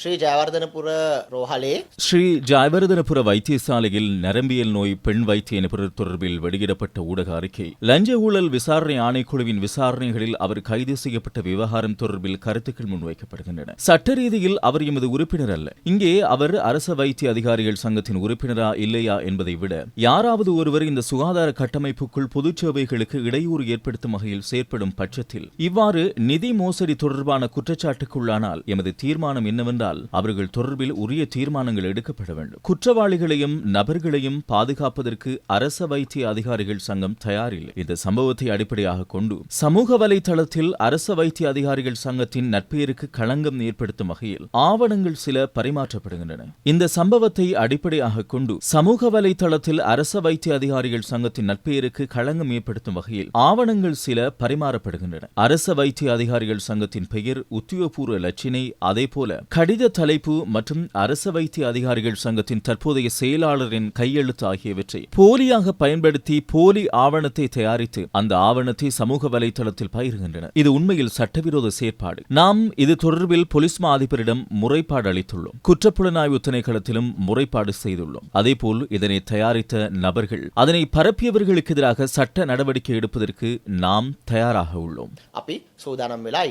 ஸ்ரீ ஜயவர்தனபுர ரோஹாலே ஸ்ரீ ஜயவர்தனபுர வைத்தியசாலையில் நரம்பியல் நோய் பெண் வைத்திய நிபுணர் தொடர்பில் வெளியிடப்பட்ட ஊடக அறிக்கை லஞ்ச ஊழல் விசாரணை ஆணைக்குழுவின் விசாரணைகளில் அவர் கைது செய்யப்பட்ட விவகாரம் தொடர்பில் கருத்துக்கள் முன்வைக்கப்படுகின்றன சட்ட ரீதியில் அவர் எமது உறுப்பினர் அல்ல இங்கே அவர் அரச வைத்திய அதிகாரிகள் சங்கத்தின் உறுப்பினரா இல்லையா என்பதை விட யாராவது ஒருவர் இந்த சுகாதார கட்டமைப்புக்குள் பொது சேவைகளுக்கு இடையூறு ஏற்படுத்தும் வகையில் செயற்படும் பட்சத்தில் இவ்வாறு நிதி மோசடி தொடர்பான குற்றச்சாட்டுக்குள்ளானால் எமது தீர்மானம் என்னவென்றால் இருந்தால் அவர்கள் தொடர்பில் உரிய தீர்மானங்கள் எடுக்கப்பட வேண்டும். குற்றவாளிகளையும் நபர்களையும் பாதுகாப்பதற்கு அரச வைத்திய அதிகாரிகள் சங்கம் தயாரில் இந்த சம்பவத்தை அடிப்படையாக கொண்டு சமூக வலைதளத்தில் அரச வைத்திய அதிகாரிகள் சங்கத்தின் நட்பெயருக்கு களங்கம் ஏற்படுத்தும் வகையில் ஆவணங்கள் சில பரிமாற்றப்படுகின்றன. இந்த சம்பவத்தை அடிப்படையாக கொண்டு சமூக வலைதளத்தில் அரச வைத்திய அதிகாரிகள் சங்கத்தின் நட்பெயருக்கு களங்கம் ஏற்படுத்தும் வகையில் ஆவணங்கள் சில பரிமாறப்படுகின்றன. அரச வைத்திய அதிகாரிகள் சங்கத்தின் பெயர் உத்தியோகபூர்வ லட்சினை அதேபோல கடித கடித தலைப்பு மற்றும் அரச வைத்திய அதிகாரிகள் சங்கத்தின் தற்போதைய செயலாளரின் கையெழுத்து ஆகியவற்றை போலியாக பயன்படுத்தி போலி ஆவணத்தை தயாரித்து அந்த ஆவணத்தை சமூக வலைதளத்தில் பகிர்கின்றனர். இது உண்மையில் சட்டவிரோத செயற்பாடு. நாம் இது தொடர்பில் போலீஸ் மா அதிபரிடம் முறைப்பாடு அளித்துள்ளோம். குற்றப்புலனாய்வு திணைக்களத்திலும் முறைப்பாடு செய்துள்ளோம். அதேபோல் இதனை தயாரித்த நபர்கள் அதனை பரப்பியவர்களுக்கு எதிராக சட்ட நடவடிக்கை எடுப்பதற்கு நாம் தயாராக உள்ளோம். அப்படி சோதானம் விழா